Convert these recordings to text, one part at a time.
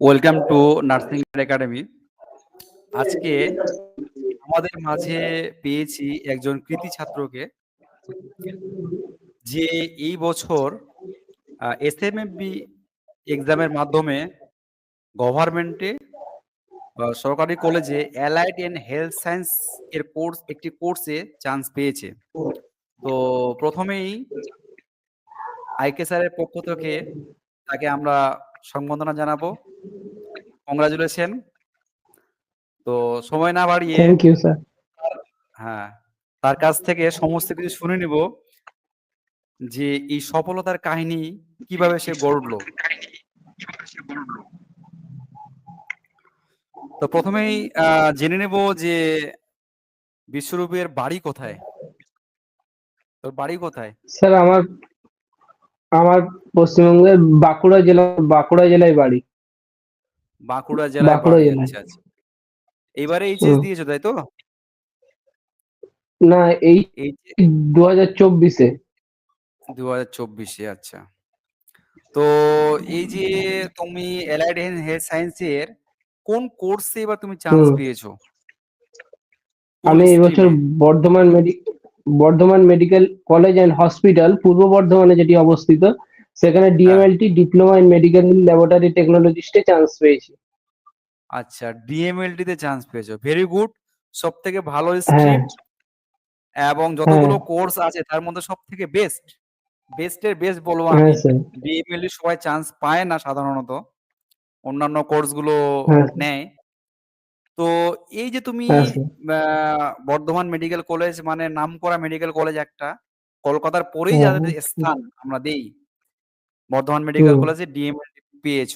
Welcome to nursing academy আজকে আমাদের মাঝে পেয়েছি একজন কৃতি ছাত্রকে, যে এই বছর এস এম বি এক্সামের মাধ্যমে গভর্নমেন্টে সরকারি কলেজে অ্যালাইড এন্ড হেলথ সায়েন্স এর কোর্স একটি কোর্সে চান্স পেয়েছে। তো প্রথমেই আইকে স্যারের পক্ষ থেকে তাকে আমরা সম্বর্ধনা জানাব। কংগ্রাচুলেশন তো সময় না বাড়িয়ে থ্যাংক ইউ স্যার হ্যাঁ তার কাছ থেকে সমস্ত কিছু শুনে নিব যে এই সফলতার কাহিনী কীভাবে সে গড়লো। তো প্রথমেই আহ, জেনে নেব যে বিশ্বরূপের বাড়ি কোথায়? তোর বাড়ি কোথায়? স্যার আমার আমার পশ্চিমবঙ্গের বাঁকুড়া জেলা বাঁকুড়া জেলায় বাড়ি। বাঁকুড়া জেলা বাঁকুড়া জেলায়। আচ্ছা আচ্ছা। এইবারে এইচএস। দিয়েছ তাই তো? না এই দু হাজার চব্বিশে। দু হাজার চব্বিশে আচ্ছা। তো এই যে তুমি অ্যালাইড হেলথ সায়েন্স এর কোন কোর্সে এবার তুমি চান্স। পেয়েছ? আমি এবছর Bardhaman medic Bardhaman medical college and hospital পূর্ব বর্ধমানে যেটি অবস্থিত সেখানে DMLT diploma in medical laboratory টেকনোলজিস্টে chance পেয়েছি। আচ্ছা ডিএমএলটি তে চান্স পেয়েছ। ভেরি গুড সব থেকে ভালো হ্যাঁ। স্ট্রিম। এবং যতগুলো কোর্স আছে তার মধ্যে সব থেকে বেস্ট বেস্টের বেস্ট বলব আমি। হ্যাঁ ডিএমএলটি সবাই চান্স পায় না সাধারণত। অন্যান্য কোর্সগুলো হ্যাঁ। নেয়। তো এই যে তুমি হ্যাঁ আহ, বর্ধমান মেডিকেল কলেজ মানে নামকরা মেডিকেল কলেজ একটা কলকাতার পরেই হ্যাঁ, যাদের স্থান আমরা দেই বর্ধমান মেডিকেল কলেজে ডিএমএলটি পেয়েছ।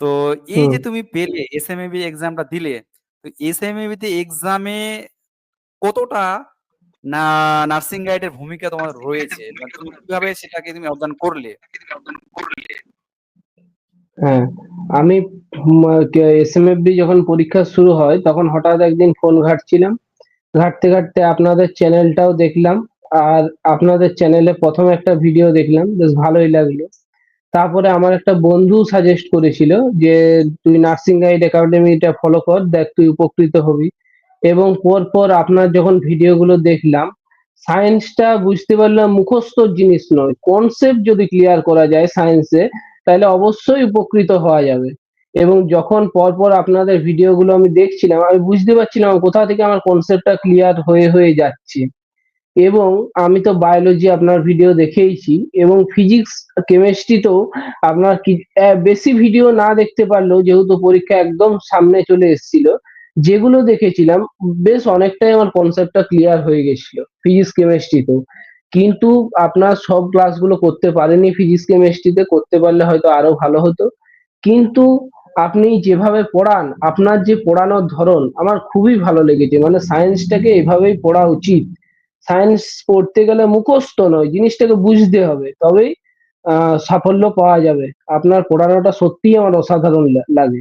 তো এই যে তুমি পেলে এসএমএবি এক্সামটা দিলে তো এসএমএবি তে এক্সামে কতটা না নার্সিং গাইডের ভূমিকা তোমার রয়েছে? মানে তুমি কীভাবে সেটাকে তুমি অর্জন করলে? হ্যাঁ আমি এসএমএফবি যখন পরীক্ষা শুরু হয়, তখন হঠাৎ একদিন ফোন ঘাটছিলাম। ঘাটতে ঘাটতে আপনাদের চ্যানেলটাও দেখলাম, আর আপনাদের চ্যানেলে প্রথম একটা ভিডিও দেখলাম, বেশ ভালোই লাগল। তারপরে আমার একটা বন্ধু সাজেস্ট করেছিল যে, তুই নার্সিং গাইড একাডেমিটা ফলো কর, দেখ তুই উপকৃত হবি। এবং পর পর আপনার যখন ভিডিওগুলো দেখলাম সায়েন্সটা বুঝতে পারলাম মুখস্থ জিনিস নয়। কনসেপ্ট যদি ক্লিয়ার করা যায় সায়েন্সে তাহলে অবশ্যই উপকৃত হওয়া যাবে। এবং যখন পরপর আপনাদের ভিডিওগুলো আমি দেখছিলাম, আমি বুঝতে পারছিলাম কোথা থেকে আমার কনসেপ্টটা ক্লিয়ার হয়ে হয়ে যাচ্ছে। এবং আমি তো বায়োলজি আপনার ভিডিও দেখেইছি এবং ফিজিক্স কেমিস্ট্রিতেও আপনার বেশি ভিডিও না দেখতে পারলেও যেহেতু পরীক্ষা একদম সামনে চলে এসেছিল, যেগুলো দেখেছিলাম, বেশ অনেকটাই আমার কনসেপ্টটা ক্লিয়ার হয়ে গেছিল ফিজিক্স কেমিস্ট্রিতেও কিন্তু আপনার সব ক্লাসগুলো করতে পারেনি ফিজিক্স কেমিস্ট্রিতে করতে পারলে হয়তো আরও ভালো হতো। কিন্তু আপনি যেভাবে পড়ান আপনার যে পড়ানোর ধরন আমার খুবই ভালো লেগেছে। মানে সায়েন্সটাকে এভাবেই পড়া উচিত। সায়েন্স পড়তে গেলে মুখস্থ নয় জিনিসটাকে বুঝতে হবে। তবেই আহ, সাফল্য পাওয়া যাবে। আপনার পড়ানোটা সত্যিই আমার অসাধারণ লাগে।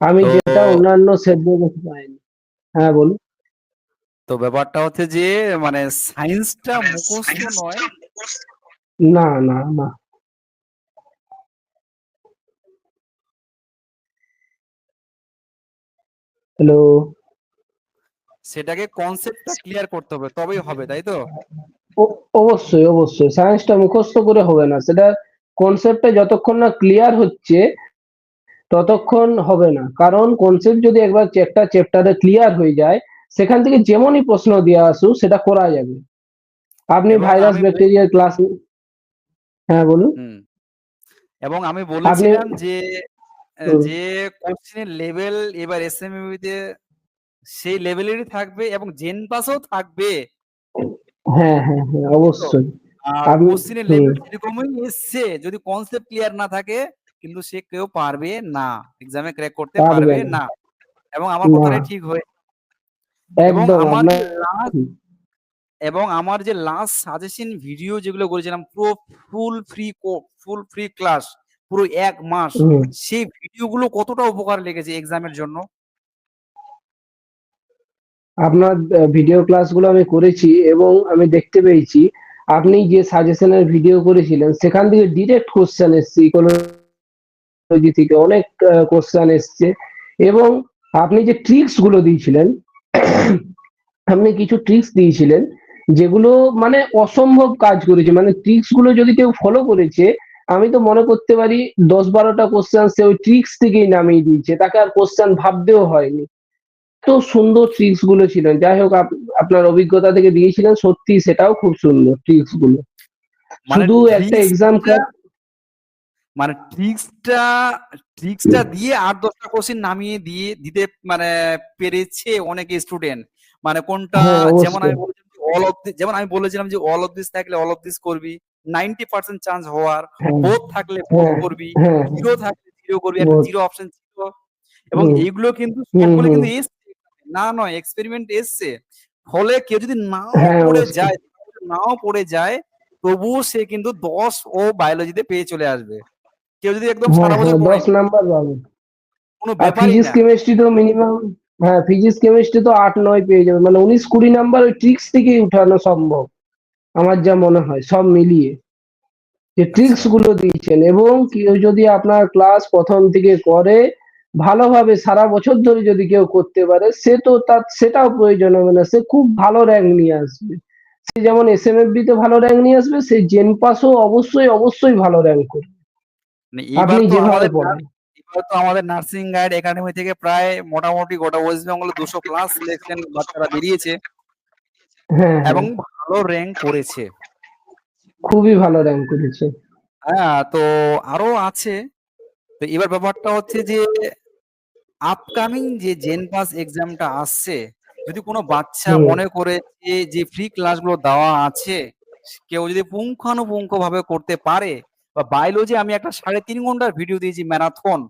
আমি যেটা অন্যান্য সেদ্ধ পাইনি। হ্যাঁ বলুন। তো ব্যাপারটা হচ্ছে যে মানে সায়েন্সটা মুখস্থ নয়। না না না। হ্যালো সেটাকে কনসেপ্টটা ক্লিয়ার করতে হবে তবেই হবে তাই তো? অবশ্যই অবশ্যই। সায়েন্সটা মুখস্থ করে হবে না। সেটা কনসেপ্টটা যতক্ষণ না ক্লিয়ার হচ্ছে ততক্ষণ হবে না। কারণ কনসেপ্ট যদি একবার একটা চ্যাপ্টারে ক্লিয়ার হয়ে যায় সেখান থেকে যেমনই প্রশ্ন দেওয়া আসুক সেটা করা যাবে। আপনি ভাইরাস ব্যাকটেরিয়ার ক্লাস হ্যাঁ বলুন। এবং আমি বলেছিলাম যে যে কোশ্চেনের লেভেল এবার এসএমইবি তে সেই লেভেলেরই থাকবে এবং জেন পাসও থাকবে। হ্যাঁ হ্যাঁ হ্যাঁ অবশ্যই। আর কোশ্চেনের। লেভেল যেরকমই এসছে যদি কনসেপ্ট ক্লিয়ার না থাকে কিন্তু সে কেউ পারবে না। এক্সামে ক্র্যাক করতে পারবে না। এবং আমার কথাটা ঠিক হয়ে একদম এবং আমার যে লাস্ট সাজেশন ভিডিও যেগুলো করেছিলাম পুরো full free full free class পুরো এক মাস সেই ভিডিওগুলো কতটা উপকার লেগেছে এক্সামের জন্য? আপনার ভিডিও ক্লাসগুলো আমি করেছি এবং আমি দেখতে পেয়েছি। আপনি যে সাজেশনের ভিডিও করেছিলেন সেখান থেকে ডিরেক্ট কোশ্চেন এসছে ইকোলজি থেকে অনেক কোশ্চেন এসছে এবং আপনি যে ট্রিক্সগুলো দিয়েছিলেন আপনি কিছু ট্রিক্স দিয়েছিলেন যেগুলো মানে অসম্ভব কাজ করেছে। মানে ট্রিক্সগুলো যদি কেউ ফলো করেছে আমি তো মনে করতে পারি দশ বারোটা কোশ্চেন সে ওই ট্রিক্স থেকেই নামিয়ে দিয়েছে। তাকে আর কোশ্চেন ভাবতেও হয়নি। এত সুন্দর ট্রিক্সগুলো ছিলেন যাই হোক আপ- আপনার অভিজ্ঞতা থেকে দিয়েছিলেন সত্যি সেটাও খুব সুন্দর ট্রিক্সগুলো। মানে শুধু একটা এক্সাম মানে ট্রিক্সটা ট্রিক্সটা দিয়ে আট দশটা কোশ্চেন নামিয়ে দিয়ে দিতে মানে পেরেছে অনেক স্টুডেন্ট মানে কোনটা হ্যাঁ, যেমন আমি অল অফ যেমন আমি বলেছিলাম যে অল অফ দিস থাকলে অল অফ দিস করবি নাইনটি পার্সেন্ট চান্স হওয়ার হ্যাঁ, বোথ থাকলে হ্যাঁ, করবি হ্যাঁ। জিরো থাকলে জিরো করবি একটা জিরো অপশন ছিল। এবং। এইগুলো কিন্তু সবগুলো কিন্তু এসছে। না নয় এক্সপেরিমেন্ট এসছে। ফলে কেউ যদি নাও হ্যাঁ, পড়ে যায় নাও পড়ে যায় তবুও সে কিন্তু দশ ও বায়োলজিতে পেয়ে চলে আসবে। কেউ যদি একদম হ্যাঁ সারা বছর হ্যাঁ পড়ে দশ নাম্বার পাবে। কোনো ব্যাপারই ফিজিক্স কেমিস্ট্রি তো মিনিমাম হ্যাঁ ফিজিক্স কেমিস্ট্রি তো আট নয় পেয়ে যাবে। মানে উনিশ কুড়ি নাম্বার ওই ট্রিক্স থেকেই উঠানো সম্ভব। আমার যা মনে হয় সব মিলিয়ে। যে ট্রিক্সগুলো দিয়েছেন এবং কেউ যদি আপনার ক্লাস প্রথম থেকে করে ভালোভাবে সারা বছর ধরে যদি কেউ করতে পারে সে তো তার সেটাও প্রয়োজন হবে না। সে খুব ভালো র্যাঙ্ক নিয়ে আসবে। সে যেমন এস এম এফ তে ভালো র্যাঙ্ক নিয়ে আসবে সে জেন পাসও অবশ্যই অবশ্যই ভালো র্যাঙ্ক করবে। এবার আপনি তো যেভাবে আমাদের পড়েন এবার তো আমাদের নার্সিং গাইড একাডেমি থেকে প্রায় মোটামুটি গোটা ওয়েস্ট বেঙ্গলে দুশো প্লাস সিলেকশন বাচ্চারা বেরিয়েছে। হ্যাঁ হ্যাঁ। এবং ভালো র্যাঙ্ক করেছে। খুবই ভালো র্যাঙ্ক করেছে। হ্যাঁ তো আরও আছে। তো এবার ব্যাপারটা হচ্ছে যে আপকামিং যে জেন পাস এক্সামটা আসছে যদি কোনো বাচ্চা মনে করে যে যে ফ্রি ক্লাসগুলো দেওয়া আছে কেউ যদি পুঙ্খানুপুঙ্খ ভাবে করতে পারে বা বায়োলজি আমি একটা সাড়ে তিন ঘণ্টার ভিডিও দিয়েছি ম্যারাথন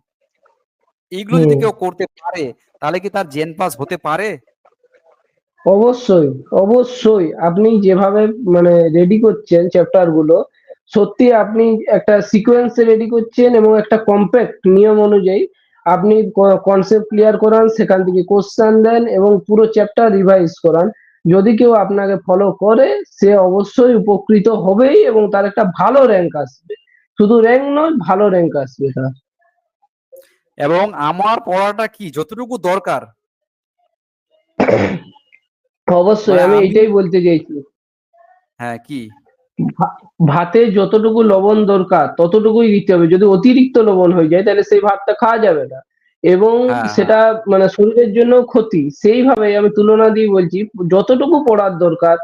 এইগুলো যদি কেউ করতে পারে তাহলে কি তার জেন পাস হতে পারে? অবশ্যই অবশ্যই। আপনি যেভাবে মানে রেডি করছেন চ্যাপ্টারগুলো সত্যি আপনি একটা সিকোয়েন্সে রেডি করছেন এবং একটা কম্প্যাক্ট নিয়ম অনুযায়ী আপনি কনসেপ্ট ক্লিয়ার করান সেখান থেকে কোশ্চেন দেন এবং পুরো চ্যাপ্টার রিভাইজ করান। যদি কেউ আপনাকে ফলো করে সে অবশ্যই উপকৃত হবেই এবং তার একটা ভালো র্যাঙ্ক আসবে। শুধু র্যাঙ্ক নয় ভালো র্যাঙ্ক আসবে তার এবং আমার পড়াটা কি? যতটুকু দরকার? অবশ্যই আমি এটাই বলতে চাইছি। হ্যাঁ কি? ভাতে যতটুকু লবণ দরকার ততটুকুই দিতে হবে। যদি অতিরিক্ত লবণ হয়ে যায় তাহলে সেই ভাতটা খাওয়া যাবে না। এবং হ্যাঁ, সেটা মানে শরীরের জন্য ক্ষতি। সেইভাবে আমি তুলনা দিয়ে বলছি যতটুকু পড়ার দরকার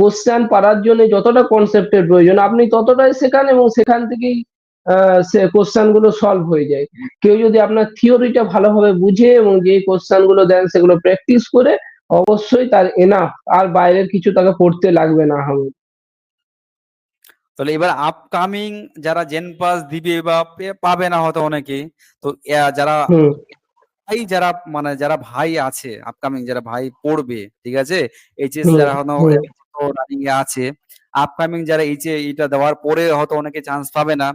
কোশ্চেন পারার জন্য যতটা কনসেপ্টের প্রয়োজন আপনি ততটাই শেখান এবং সেখান থেকেই সে কোশ্চেনগুলো সলভ হয়ে যায়। কেউ যদি আপনার থিওরিটা ভালোভাবে বুঝে এবং যে কোশ্চেনগুলো দেন সেগুলো প্র্যাকটিস করে অবশ্যই তার এনাফ আর বাইরের কিছু তাকে পড়তে লাগবে না হবে। তাহলে এবার আপকামিং যারা জেন পাস দিবে বা পাবে না হয়তো অনেকে তো যারা ভাই যারা মানে যারা ভাই আছে আপকামিং যারা ভাই পড়বে ঠিক আছে? এইচএস যারা হয়তো রানিং এ আছে আপকামিং যারা এইচে এটা দেওয়ার পরে হয়তো অনেকে চান্স পাবে না।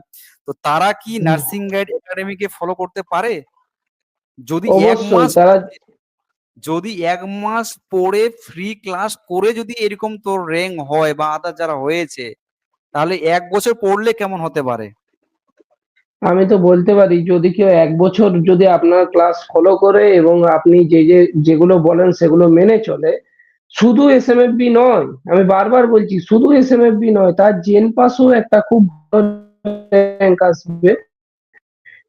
তো তারা কি নার্সিং গাইড একাডেমিকে ফলো করতে পারে? যদি এক মাস যদি এক মাস পড়ে ফ্রি ক্লাস করে যদি এরকম তোর র্যাঙ্ক হয় বা আদার যারা হয়েছে তাহলে এক বছর পড়লে কেমন হতে পারে? আমি তো বলতে পারি, যদি কেউ এক বছর যদি আপনার ক্লাস ফলো করে এবং আপনি যে যে, যেগুলো বলেন সেগুলো মেনে চলে, শুধু এস এম এফ বি নয়, আমি বারবার বলছি শুধু এস এম এফ বি নয়, তার জেন পাসও একটা খুব আসবে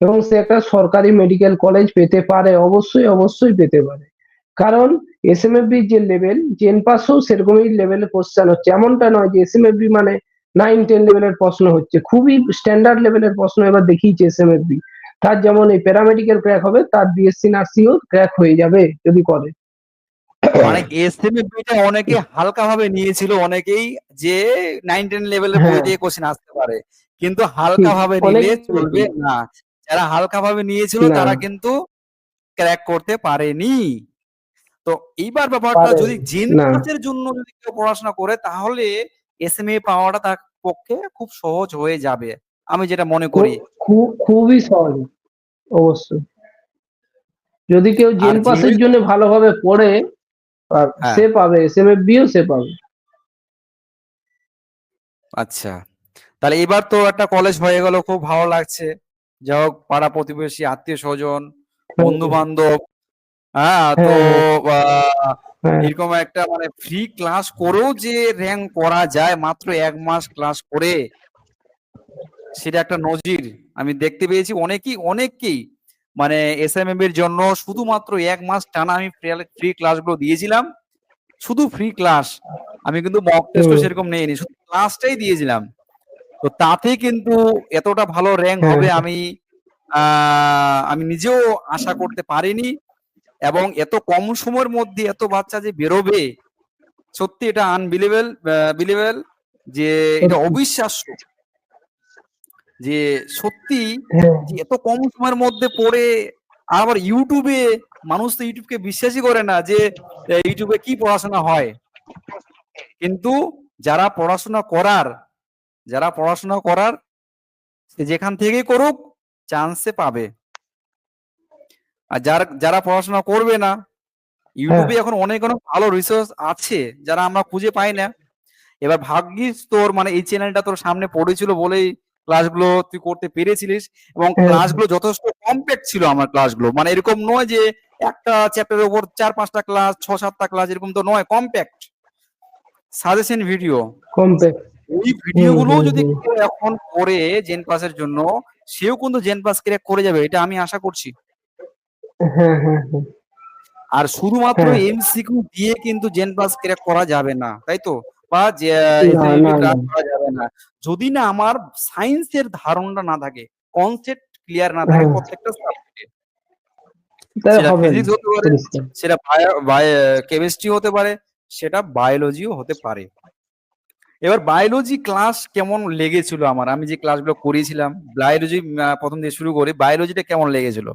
এবং সে একটা সরকারি মেডিকেল কলেজ পেতে পারে, অবশ্যই অবশ্যই পেতে পারে। কারণ এস এম এফ বির যে লেভেল জেন পাসও সেরকমই লেভেলের কোশ্চেন হচ্ছে, এমনটা নয় যে এস এম এফ বি মানে নাইন টেন লেভেলের প্রশ্ন হচ্ছে। খুবই স্ট্যান্ডার্ড লেভেলের প্রশ্ন এবার দেখিয়েছে এস এম বি তার যেমন এই প্যারামেডিক্যাল ক্র্যাক হবে তার বিএসসি নার্সিংও ক্র্যাক হয়ে যাবে যদি করে। মানে এসএমএফবিটা অনেকে হালকা ভাবে নিয়েছিল অনেকেই যে নাইন টেন লেভেলের বই হ্যাঁ। দিয়ে কোশ্চেন আসতে পারে। কিন্তু হালকা ভাবে নিলে চলবে না। যারা হালকা ভাবে নিয়েছিল তারা কিন্তু ক্র্যাক করতে পারেনি। তো এইবার ব্যাপারটা যদি জিন। জন্য যদি কেউ পড়াশোনা করে তাহলে এসএমএ পাওয়াটা তার পক্ষে খুব সহজ হয়ে যাবে আমি যেটা মনে করি। খুবই সহজ অবশ্যই। যদি কেউ জেন পাসের জন্য ভালোভাবে পড়ে হ্যাঁ। সে পাবে এস এম এফ বিও সে পাবে। আচ্ছা তাহলে এবার তো একটা কলেজ হয়ে গেল খুব ভালো লাগছে। যা হোক পাড়া প্রতিবেশী আত্মীয় স্বজন বন্ধু বান্ধব হ্যাঁ তো আহ, হ্যাঁ। এরকম একটা মানে ফ্রি ক্লাস করেও যে র্যাঙ্ক করা যায় মাত্র এক মাস ক্লাস করে সেটা একটা নজির। আমি দেখতে পেয়েছি অনেকেই অনেককেই। মানে এস এম এর জন্য শুধুমাত্র এক মাস টানা আমি ফ্রি ক্লাসগুলো দিয়েছিলাম। শুধু ফ্রি ক্লাস আমি কিন্তু মক টেস্টও হুম। সেরকম নেইনি শুধু ক্লাসটাই দিয়েছিলাম। তো তাতে কিন্তু এতটা ভালো র্যাঙ্ক হ্যাঁ। হবে আমি আহ, আমি নিজেও আশা করতে পারিনি। এবং এত কম সময়ের মধ্যে এত বাচ্চা যে বেরোবে সত্যি এটা আনবিলিভেবল বিলিভেবল যে এটা অবিশ্বাস্য। যে সত্যি হ্যাঁ। এত কম সময়ের মধ্যে পড়ে আর আবার ইউটিউবে মানুষ তো ইউটিউবকে বিশ্বাসই করে না যে ইউটিউবে কি পড়াশোনা হয়। কিন্তু যারা পড়াশোনা করার যারা পড়াশোনা করার যেখান থেকেই করুক চান্সে পাবে। আর যারা যারা পড়াশোনা করবে না ইউটিউবে এখন অনেক অনেক ভালো রিসোর্স আছে যারা আমরা খুঁজে পাই না। এবার ভাগ্যিস তোর মানে এই চ্যানেলটা তোর সামনে পড়েছিল বলেই ক্লাসগুলো তুই করতে পেরেছিলিস এবং হ্যাঁ। ক্লাসগুলো যথেষ্ট কম্প্যাক্ট ছিল আমার ক্লাসগুলো মানে এরকম নয় যে একটা চ্যাপ্টারের উপর চার পাঁচটা ক্লাস ছ সাতটা ক্লাস এরকম তো নয় কম্প্যাক্ট সাজেশন ভিডিও কমপ্যাক্ট ওই ভিডিও গুলো হুম, যদি এখন করে জেন পাসের জন্য সেও কিন্তু জেন পাস ক্র্যাক করে যাবে এটা আমি আশা করছি। হ্যাঁ হ্যাঁ হ্যাঁ। আর শুধুমাত্র। এমসিকিউ দিয়ে কিন্তু জেন পাস ক্র্যাক করা যাবে না তাই তো? বা। করা যাবে না। যদি না আমার সায়েন্সের ধারণা না থাকে কনসেপ্ট ক্লিয়ার না থাকে। প্রত্যেকটা সাবজেক্টে সেটা কেমিস্ট্রি হতে পারে সেটা বায়োলজিও হতে পারে এবার বায়োলজি ক্লাস কেমন লেগেছিল আমার? আমি যে ক্লাসগুলো করিয়েছিলাম বায়োলজি প্রথম দিয়ে শুরু করি বায়োলজিটা কেমন লেগেছিল?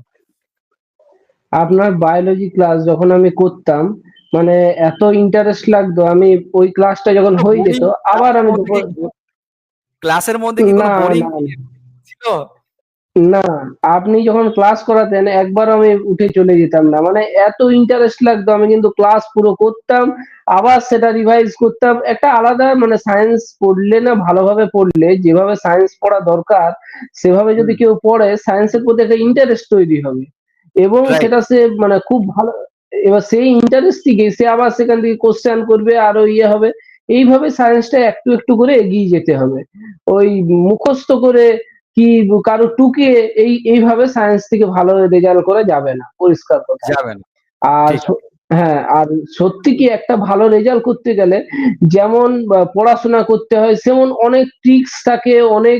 আপনার বায়োলজি ক্লাস যখন আমি করতাম মানে এত ইন্টারেস্ট লাগতো আমি ওই ক্লাসটা যখন হয়ে যেত আবার আমি ক্লাসের মধ্যে কি কোনো না, না আপনি যখন ক্লাস করাতেন একবার আমি উঠে চলে যেতাম না। মানে এত ইন্টারেস্ট লাগতো আমি কিন্তু ক্লাস পুরো করতাম আবার সেটা রিভাইজ করতাম। একটা আলাদা মানে সায়েন্স পড়লে না ভালোভাবে পড়লে যেভাবে সায়েন্স পড়া দরকার সেভাবে যদি কেউ পড়ে সায়েন্সের প্রতি একটা ইন্টারেস্ট তৈরি হবে। এবং সেটা সে মানে খুব ভালো এবার সেই ইন্টারেস্ট থেকে সে আবার সেখান থেকে কোশ্চেন করবে আরও ইয়ে হবে। এইভাবে সায়েন্সটা একটু একটু করে এগিয়ে যেতে হবে। ওই মুখস্থ করে কি কারও টুকে এই এইভাবে সায়েন্স থেকে ভালো রেজাল্ট করা যাবে না পরিষ্কার কথা। যাবে না। আর হ্যাঁ আর সত্যি কি একটা ভালো রেজাল্ট করতে গেলে যেমন পড়াশোনা করতে হয় সেমন অনেক ট্রিক্স থাকে অনেক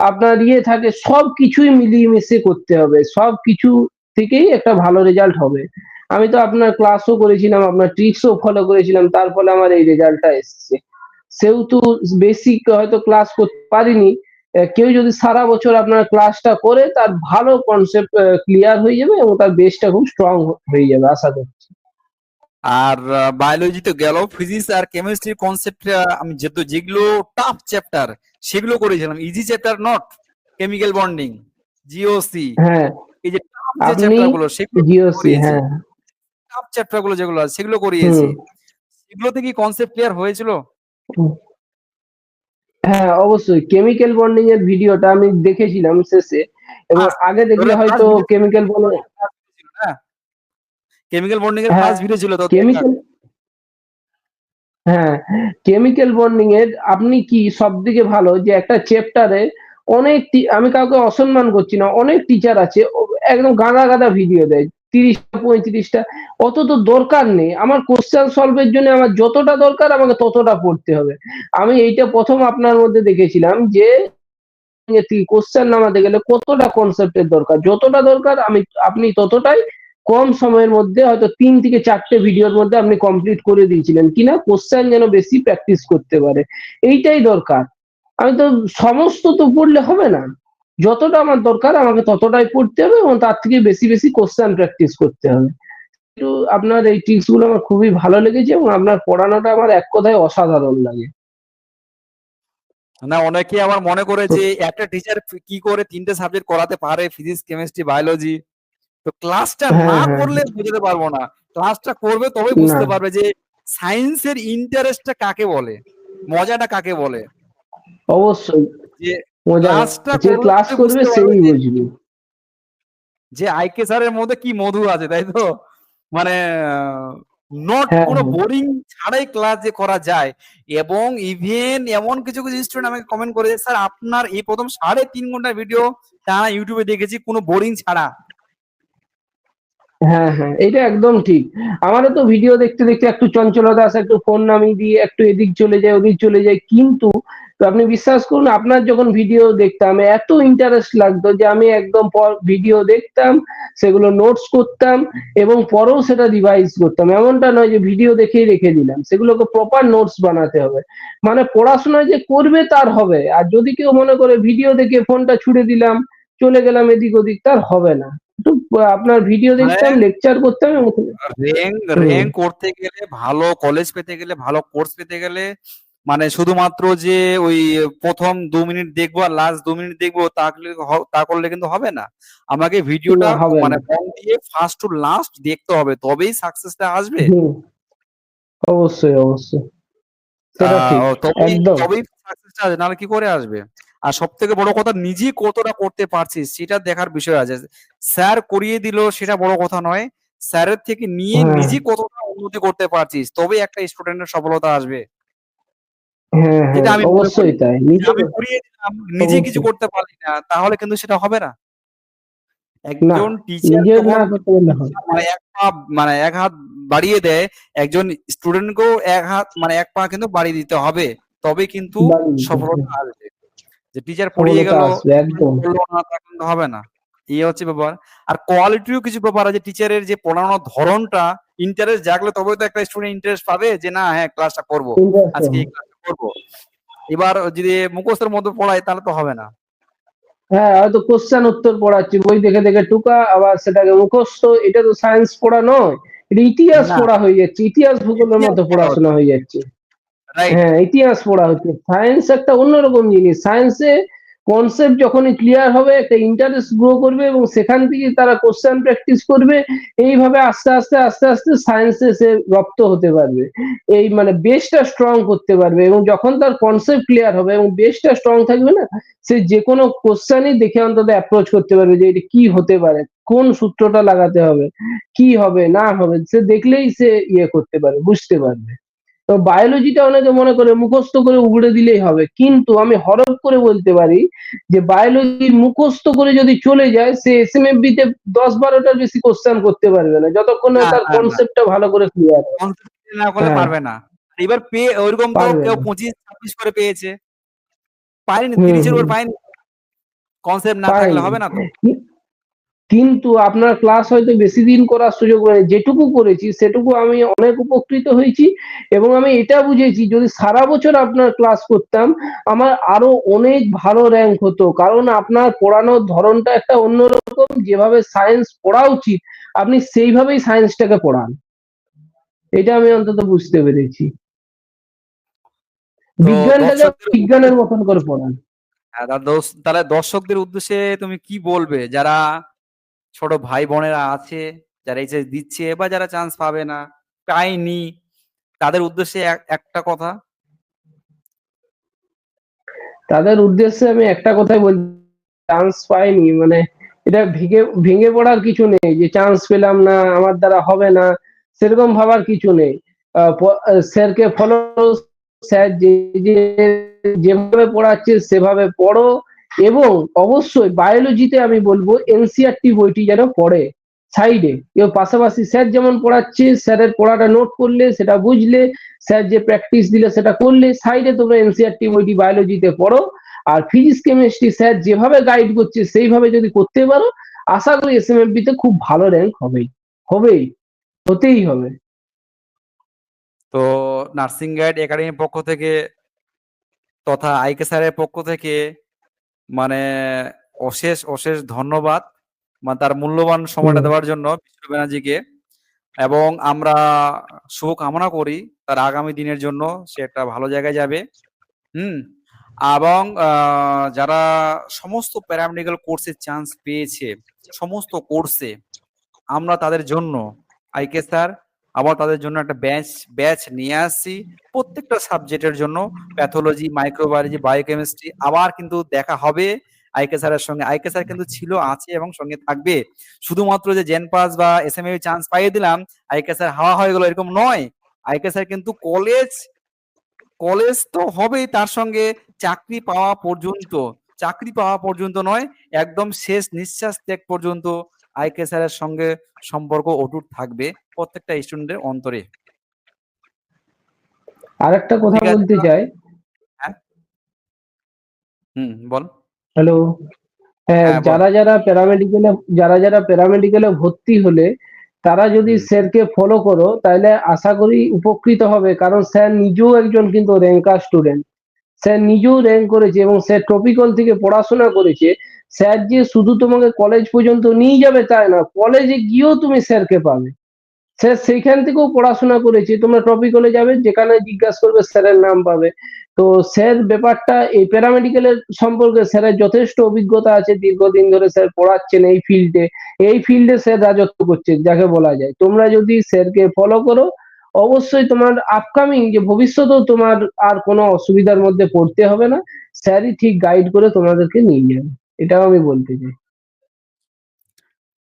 আপনার ইয়ে থাকে সব কিছুই মিলিয়ে মিশিয়ে করতে হবে। সব কিছু থেকেই একটা ভালো রেজাল্ট হবে। আমি তো আপনার ক্লাসও করেছিলাম আপনার ট্রিক্সও ফলো করেছিলাম তার ফলে আমার এই রেজাল্টটা এসছে। সেহেতু বেসিক হয়তো ক্লাস করতে পারিনি কেউ যদি সারা বছর আপনার ক্লাসটা করে তার ভালো কনসেপ্ট ক্লিয়ার হয়ে যাবে এবং তার বেসটা খুব স্ট্রং হয়ে যাবে আশা করছি। আর বায়োলজি তো গেল ফিজিক্স আর কেমিস্ট্রির কনসেপ্ট আমি যেহেতু যেগুলো টাফ চ্যাপ্টার সেগুলো করেছিলাম easy chapter not chemical bonding GOC হ্যাঁ। এই যে যে আপনি সেগুলো হ্যাঁ। টাফ চ্যাপ্টার যেগুলো আছে সেগুলো করিয়েছি। সেগুলোতে কি কনসেপ্ট ক্লিয়ার হয়েছিল? হ্যাঁ অবশ্যই। কেমিক্যাল বন্ডিং এর ভিডিওটা আমি দেখেছিলাম শেষে। এবং আচ্ছা, আগে দেখলে হয়তো কেমিক্যাল বন্ডিং কেমিক্যাল বন্ডিং এর হ্যাঁ, ফার্স্ট ভিডিও ছিল তো কেমিক্যাল হ্যাঁ কেমিক্যাল বন্ডিং এর আপনি কি সব থেকে ভালো যে একটা চ্যাপ্টারে অনেক আমি কাউকে অসম্মান করছি না অনেক টিচার আছে একদম গাদা গাদা ভিডিও দেয়। তিরিশটা, পঁয়ত্রিশটা। অত তো দরকার নেই। আমার কোশ্চেন সলভের জন্য আমার যতটা দরকার, আমাকে ততটা পড়তে হবে। আমি এইটা প্রথম আপনার মধ্যে দেখেছিলাম যে কোশ্চেন নামাতে গেলে কতটা কনসেপ্টের দরকার? যতটা দরকার, আমি, আপনি ততটাই কম সময়ের মধ্যে হয়তো তিন থেকে চারটে ভিডিওর মধ্যে আপনি কমপ্লিট করে দিয়েছিলেন কিনা কোশ্চেন যেন বেশি প্র্যাকটিস করতে পারে। এইটাই দরকার। আমি তো সমস্ত তো পড়লে হবে না। যতটা আমার দরকার আমাকে ততটাই পড়তে হবে এবং তার থেকে বেশি বেশি কোশ্চেন প্র্যাকটিস করতে হবে। একটু আপনার এই ট্রিক্সগুলো আমার খুবই ভালো লেগেছে এবং আপনার পড়ানোটা আমার এক কথায় অসাধারণ লাগে। না অনেকে আমার মনে করে যে একটা টিচার কি করে তিনটে সাবজেক্ট করাতে পারে ফিজিক্স কেমিস্ট্রি বায়োলজি তো ক্লাসটা হ্যাঁ, না হ্যাঁ, করলে বুঝতে পারব না। ক্লাসটা করবে তবে বুঝতে পারবে যে সায়েন্সের ইন্টারেস্টটা কাকে বলে? মজাটা কাকে বলে? অবশ্যই। যে যে ক্লাস করবে সেই বুঝবে। যে আইকে স্যারের মধ্যে কি মধু আছে তাই তো? মানে নোট হ্যাঁ, কোনো হ্যাঁ। বোরিং ছাড়াই ক্লাস যে করা যায়। এবং ইভেন এমন কিছু কিছু স্টুডেন্ট আমাকে কমেন্ট করেছে স্যার আপনার এই প্রথম সাড়ে তিন ঘণ্টা ভিডিও টানা ইউটিউবে দেখেছি কোনো বোরিং ছাড়া। হ্যাঁ হ্যাঁ এটা একদম ঠিক। আমারও তো ভিডিও দেখতে দেখতে একটু চঞ্চলতা আসে একটু ফোন নামিয়ে দিয়ে একটু এদিক চলে যায় ওদিক চলে যায়। কিন্তু তো আপনি বিশ্বাস করুন আপনার যখন ভিডিও দেখতাম এত ইন্টারেস্ট লাগতো যে আমি একদম পর ভিডিও দেখতাম সেগুলো নোটস করতাম এবং পরেও সেটা রিভাইজ করতাম। এমনটা নয় যে ভিডিও দেখেই রেখে দিলাম সেগুলোকে প্রপার নোটস বানাতে হবে। মানে পড়াশোনা যে করবে তার হবে আর যদি কেউ মনে করে ভিডিও দেখে ফোনটা ছুড়ে দিলাম চলে গেলাম এদিক ওদিক তার হবে না। একটু আপনার ভিডিও দেখতাম লেকচার করতাম র্যাঙ্ক। র্যাঙ্ক করতে গেলে ভালো কলেজ পেতে গেলে ভালো কোর্স পেতে গেলে মানে শুধুমাত্র যে ওই প্রথম দু মিনিট দেখব আর লাস্ট দু মিনিট দেখব তা করলে তা করলে কিন্তু হবে না। আমাকে ভিডিওটা মানে দিয়ে ফার্স্ট টু লাস্ট দেখতে হবে তবেই সাকসেসটা আসবে। অবশ্যই অবশ্যই। তবেই সাকসেসটা আসবে নাহলে কি করে আসবে? আর সব থেকে বড় কথা নিজে কতটা করতে পারছিস সেটা দেখার বিষয় আছে। স্যার করিয়ে দিল সেটা বড় কথা নয়। স্যারের থেকে নিয়ে হ্যাঁ। নিজে কতটা উন্নতি করতে পারছিস তবেই একটা স্টুডেন্টের সফলতা আসবে। হ্যাঁ হ্যাঁ অবশ্যই তাই। নিজে আমি করিয়ে দিলাম নিজে কিছু করতে পারলি না তাহলে কিন্তু সেটা হবে না। একজন টিচার মানে এক মানে এক হাত বাড়িয়ে দেয় একজন স্টুডেন্টকেও এক হাত মানে এক পা কিন্তু বাড়িয়ে দিতে হবে তবে কিন্তু সফলতা আসবে। যে টিচার পড়িয়ে গেল হবে না। এই হচ্ছে ব্যাপার। আর কোয়ালিটিও কিছু ব্যাপার আছে টিচারের যে পড়ানোর ধরনটা ইন্টারেস্ট জাগলে তবে তো একটা স্টুডেন্ট ইন্টারেস্ট পাবে যে না হ্যাঁ ক্লাসটা করব। আজকে এই হবে। করব। এবার যদি মুখস্থের মধ্যে পড়ায় তাহলে তো হবে না। হ্যাঁ হয়তো কোশ্চেন উত্তর পড়াচ্ছি। বই দেখে দেখে টুকা আবার সেটাকে মুখস্থ। এটা তো সায়েন্স পড়া নয় এটা ইতিহাস পড়া হয়ে যাচ্ছে। ইতিহাস ভূগোলের মতো পড়াশোনা হয়ে যাচ্ছে। হ্যাঁ ইতিহাস পড়া হচ্ছে। সায়েন্স একটা অন্যরকম জিনিস। সায়েন্সে কনসেপ্ট যখনই ক্লিয়ার হবে, একটা ইন্টারেস্ট গ্রো করবে এবং সেখান থেকে তারা কোশ্চেন প্র্যাকটিস করবে, এইভাবে আস্তে আস্তে আস্তে আস্তে সায়েন্সে সে রপ্ত হতে পারবে। এই মানে বেসটা স্ট্রং করতে পারবে এবং যখন তার কনসেপ্ট ক্লিয়ার হবে এবং বেসটা স্ট্রং থাকবে না, সে যে কোনো কোশ্চেনই দেখে অন্তত অ্যাপ্রোচ করতে পারবে যে এটা কি হতে পারে, কোন সূত্রটা লাগাতে হবে, কি হবে, না হবে, সে দেখলেই সে ইয়ে করতে পারবে, বুঝতে পারবে। তো বায়োলজিটা অনেকে মনে করে মুখস্থ করে উগড়ে দিলেই হবে। কিন্তু আমি হরফ করে বলতে পারি যে বায়োলজি মুখস্থ করে যদি চলে যায় সে এসএমএফবি তে দশ বারোটার বেশি কোশ্চেন করতে পারবে না। যতক্ষণ না না, তার না, না। কনসেপ্টটা ভালো করে ক্লিয়ার না হ্যাঁ। পারবে না। এবার পেয়ে ওইরকম তো কেউ পঁচিশ ছাব্বিশ করে পেয়েছে। তিরিশের উপর। পায়নি কনসেপ্ট না থাকলে হবে না তো। কিন্তু আপনার ক্লাস হয়তো বেশি দিন করার সুযোগ নেই। যেটুকু করেছি সেটুকু আমি অনেক উপকৃত হয়েছি এবং আমি এটা বুঝেছি যদি সারা বছর আপনার ক্লাস করতাম আমার আরও অনেক ভালো র্যাঙ্ক হতো। কারণ আপনার পড়ানোর ধরনটা একটা অন্যরকম যেভাবে সায়েন্স পড়া উচিত আপনি সেইভাবেই সায়েন্সটাকে পড়ান। এটা আমি অন্তত বুঝতে পেরেছি। বিজ্ঞানটাকে বিজ্ঞানের মতন করে পড়ান। হ্যাঁ, তাহলে দর্শকদের উদ্দেশ্যে তুমি কি বলবে? যারা ছোট ভাই বোনেরা আছে যারা এইচএস দিচ্ছে বা যারা চান্স পাবে না, পায়নি, তাদের উদ্দেশ্যে এক- একটা কথা? তাদের উদ্দেশ্যে আমি একটা কথাই বল চান্স পাইনি মানে এটা ভেঙে ভেঙে পড়ার কিছু নেই যে চান্স পেলাম না, আমার দ্বারা হবে না, সেরকম ভাবার কিছু নেই। স্যারকে ফলো স্যার যে- যেভাবে পড়াচ্ছে সেভাবে পড়ো এবং অবশ্যই বায়োলজিতে আমি বলব এনসিআরটি বইটি যেন পড়ে সাইডে এর পাশাপাশি স্যার যেমন পড়াচ্ছে স্যারের পড়াটা নোট করলে, সেটা বুঝলে স্যার যে প্র্যাকটিস দিলে, সেটা করলে সাইডে তোমরা এনসিআরটি বইটি বায়োলজিতে পড়ো। আর ফিজিক্স কেমিস্ট্রি স্যার যেভাবে গাইড করছে, সেইভাবে যদি করতে পারো, আশা করি এসএমএফবি তে খুব ভালো র্যাঙ্ক হবেই। হবেই। হতেই হবে। তো নার্সিং গাইড একাডেমির পক্ষ থেকে তথা আইকে স্যারের পক্ষ থেকে মানে অশেষ অশেষ ধন্যবাদ মানে তার মূল্যবান সময়টা দেওয়ার জন্য বিষ্ণু ব্যানার্জিকে। এবং আমরা শুভ কামনা করি তার আগামী দিনের জন্য সে একটা ভালো জায়গায় যাবে। হুম? এবং যারা সমস্ত প্যারামেডিক্যাল কোর্সে চান্স পেয়েছে সমস্ত কোর্সে আমরা তাদের জন্য আইকে স্যার আবার তাদের জন্য একটা ব্যাচ ব্যাচ নিয়ে আসছি। প্রত্যেকটা সাবজেক্টের জন্য প্যাথোলজি মাইক্রোবায়োলজি বায়োকেমিস্ট্রি আবার কিন্তু দেখা হবে। আইকে স্যারের সঙ্গে। আইকে স্যার কিন্তু ছিল, আছে এবং সঙ্গে থাকবে। শুধুমাত্র যে জেন পাস বা এস এম চান্স পাইয়ে দিলাম, আইকে স্যার হাওয়া হয়ে গেল এরকম নয়। আইকে স্যার কিন্তু কলেজ কলেজ তো হবেই তার সঙ্গে চাকরি পাওয়া পর্যন্ত। চাকরি পাওয়া পর্যন্ত নয়, একদম শেষ নিঃশ্বাস ত্যাগ পর্যন্ত। আইকে স্যারের সঙ্গে সম্পর্ক অটুট থাকবে প্রত্যেকটা স্টুডেন্টের অন্তরে। আরেকটা কথা বলতে চাই। হুম বল। হ্যালো। হ্যাঁ হ্যাঁ, যারা যারা প্যারামেডিকেলে যারা যারা প্যারামেডিকেলে ভর্তি হলে তারা যদি স্যারকে ফলো করো তাহলে আশা করি উপকৃত হবে। কারণ স্যার নিজেও একজন কিন্তু র্যাঙ্কার স্টুডেন্ট স্যার নিজেও র্যাঙ্ক করেছে এবং স্যার টপিক্যাল থেকে পড়াশোনা করেছে। স্যার যে শুধু তোমাকে কলেজ পর্যন্ত নিয়ে যাবে তাই না, কলেজে গিয়েও তুমি স্যারকে পাবে। স্যার সেইখান থেকেও পড়াশোনা করেছে, তোমরা টপিক্যালে যাবে, যেখানে জিজ্ঞাসা করবে স্যারের নাম পাবে। তো স্যার ব্যাপারটা এই প্যারামেডিকেলের সম্পর্কে স্যারের যথেষ্ট অভিজ্ঞতা আছে, দীর্ঘদিন ধরে স্যার পড়াচ্ছেন এই ফিল্ডে এই ফিল্ডে স্যার রাজত্ব করছে যাকে বলা যায়। তোমরা যদি স্যারকে ফলো করো অবশ্যই তোমার আপকামিং যে ভবিষ্যতেও তোমার আর কোনো অসুবিধার মধ্যে পড়তে হবে না। স্যারই ঠিক গাইড করে তোমাদেরকে নিয়ে যাবে। এটাও আমি বলতে চাই।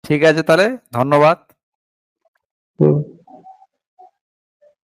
ঠিক আছে তাহলে ধন্যবাদ। হুম।